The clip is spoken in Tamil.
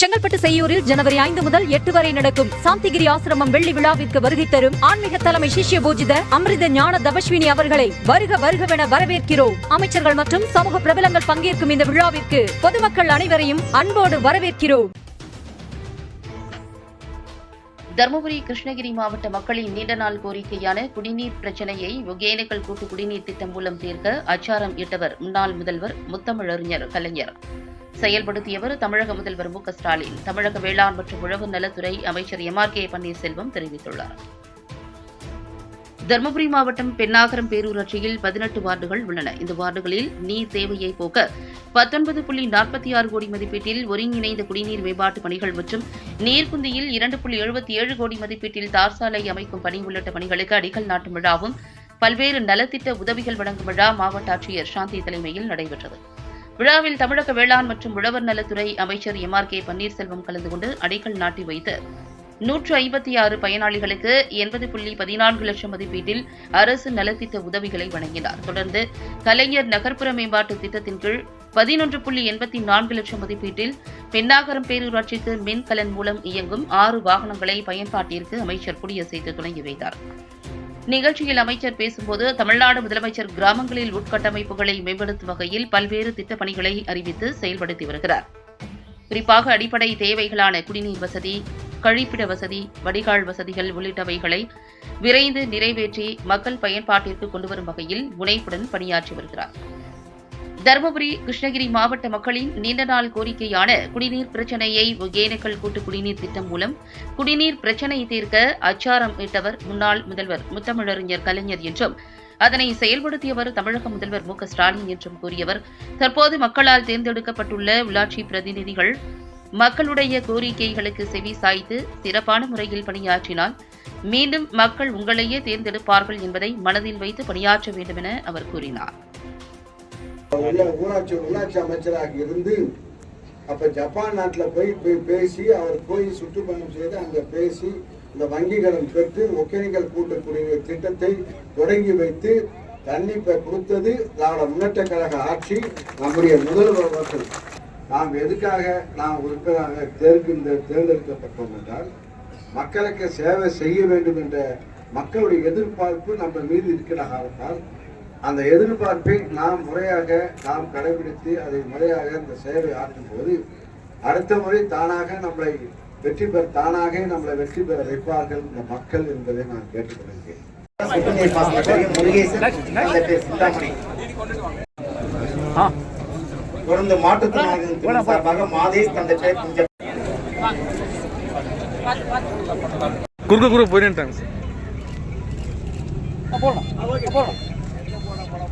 செங்கல்பட்டு செய்யூரில் ஜனவரி ஐந்து முதல் எட்டு வரை நடக்கும் சாந்திகிரி ஆசிரமம் வெள்ளி விழாவிற்கு வருகை தரும் ஆன்மீக தலைமை சிஷ்ய பூஜித அமிர்த ஞான தபஸ்வினி அவர்களை வருக வருகவென வரவேற்கிறோம். அமைச்சர்கள் மற்றும் சமூக பிரபலங்கள் பங்கேற்கும் இந்த விழாவிற்கு பொதுமக்கள் அனைவரையும் அன்போடு வரவேற்கிறோம். தருமபுரி கிருஷ்ணகிரி மாவட்ட மக்களின் நீண்ட நாள் கோரிக்கையான குடிநீர் பிரச்சினையை ஒகேனக்கல் கூட்டு குடிநீர் திட்டம் மூலம் தீர்க்க அச்சாரம் இட்டவர் முன்னாள் முதல்வர் முத்தமிழறிஞர் கலைஞர். செயல்படுத்தியவர் தமிழக முதல்வர் மு ஸ்டாலின். தமிழக வேளாண் மற்றும் உழவு நலத்துறை அமைச்சர் எம் ஆர் கே பன்னீர்செல்வம் தெரிவித்துள்ளார். தருமபுரி மாவட்டம் பெண்ணாகரம் பேரூராட்சியில் பதினெட்டு வார்டுகள் உள்ளன. இந்த வார்டுகளில் நீர் தேவையை போக்க பத்தொன்பது புள்ளி நாற்பத்தி ஆறு கோடி மதிப்பீட்டில் ஒருங்கிணைந்த குடிநீர் மேம்பாட்டு பணிகள் மற்றும் நீர்க்குந்தியில் இரண்டு புள்ளி எழுபத்தி ஏழு கோடி மதிப்பீட்டில் தார் சாலை அமைக்கும் பணி உள்ளிட்ட பணிகளுக்கு அடிக்கல் நாட்டும் விழாவும் பல்வேறு நலத்திட்ட உதவிகள் வழங்கும் விழா மாவட்ட ஆட்சியர் சாந்தி தலைமையில் நடைபெற்றது. விழாவில் தமிழக வேளாண் மற்றும் உழவர் நலத்துறை அமைச்சர் எம் ஆர் கே பன்னீர்செல்வம் கலந்து கொண்டு அடிக்கல் நாட்டி வைத்து நூற்று ஐம்பத்தி ஆறு பயனாளிகளுக்கு எண்பது புள்ளி பதினான்கு லட்சம் மதிப்பீட்டில் அரசு நலத்திட்ட உதவிகளை வழங்கினார். தொடர்ந்து கலைஞர் நகர்ப்புற மேம்பாட்டு திட்டத்தின் கீழ் பதினொன்று புள்ளி எண்பத்தி நான்கு லட்சம் மதிப்பீட்டில் பெண்ணாகரம் பேரூராட்சிக்கு மின்கலன் மூலம் இயங்கும் ஆறு வாகனங்களை பயன்பாட்டிற்கு அமைச்சர் கொடியசைத்து தொடங்கி வைத்தார். நிகழ்ச்சியில் அமைச்சர் பேசும்போது தமிழ்நாடு முதலமைச்சர் கிராமங்களில் உட்கட்டமைப்புகளை மேம்படுத்தும் வகையில் பல்வேறு திட்டப் பணிகளை அறிவித்து செயல்படுத்தி வருகிறார். குறிப்பாக அடிப்படை தேவைகளான குடிநீர் வசதி கழிப்பிட வசதி வடிகால் வசதிகள் உள்ளிட்டவைகளை விரைந்து நிறைவேற்றி மக்கள் பயன்பாட்டிற்கு கொண்டுவரும் வகையில் முனைப்புடன் பணியாற்றி வருகிறார். தருமபுரி கிருஷ்ணகிரி மாவட்ட மக்களின் நீண்ட நாள் கோரிக்கையான குடிநீர் பிரச்சினையை ஒகேனக்கல் கூட்டு குடிநீர் திட்டம் மூலம் குடிநீர் பிரச்சினை தீர்க்க அச்சாரம் இட்டவர் முன்னாள் முதல்வர் முத்தமிழறிஞர் கலைஞர் என்றும் அதனை செயல்படுத்தியவர் தமிழக முதல்வர் மு ஸ்டாலின் என்றும் கூறியவர். தற்போது மக்களால் தேர்ந்தெடுக்கப்பட்டுள்ள உள்ளாட்சி பிரதிநிதிகள் மக்களுடைய கோரிக்கைகளுக்கு செவி சாய்த்து சிறப்பான முறையில் பணியாற்றினால் மீண்டும் மக்கள் உங்களையே தேர்ந்தெடுப்பார்கள் என்பதை மனதில் வைத்து பணியாற்ற வேண்டும் என அவர் கூறினார். ஊராட்சி உள்ளாட்சி அமைச்சராக இருந்து அப்போ ஜப்பான் நாட்டில் போய் போய் பேசி அவர் போய் சுற்றுப்பயணம் செய்து அங்கே பேசி இந்த வங்கி பெற்று ஒகேனிக்கல் கூட்டக்கூடிய திட்டத்தை தொடங்கி வைத்து தண்ணி இப்போ கொடுத்தது திராவிட முன்னேற்ற கழக ஆட்சி. நம்முடைய முதல்வர் அவர்கள் நாம் எதுக்காக நாம் உறுப்பினராக தேர்ந்த தேர்ந்தெடுக்கப்பட்டோம் என்றால் மக்களுக்கு சேவை செய்ய வேண்டும் என்ற மக்களுடைய எதிர்பார்ப்பு நம்ம மீது இருக்கிற காரணத்தால் அந்த எதிர்பார்ப்பை நாம் முறையாக நாம் கடைபிடித்து அதை முறையாக இந்த சேவை ஆற்றும் போது அடுத்த முறை தானாக நம்மளை வெற்றி பெற தானாக நம்மளை வெற்றி பெற வைப்பார்கள் இந்த மக்கள் என்பதை நான் கேட்டுக்கொள்கிறேன். அந்த தொடர்ந்து மாற்றுத்திறனாளிகள் துறை சார்பாக மாதேஷ் தந்தை பேர் குஞ்ச குறுக்க குறுக்க சார்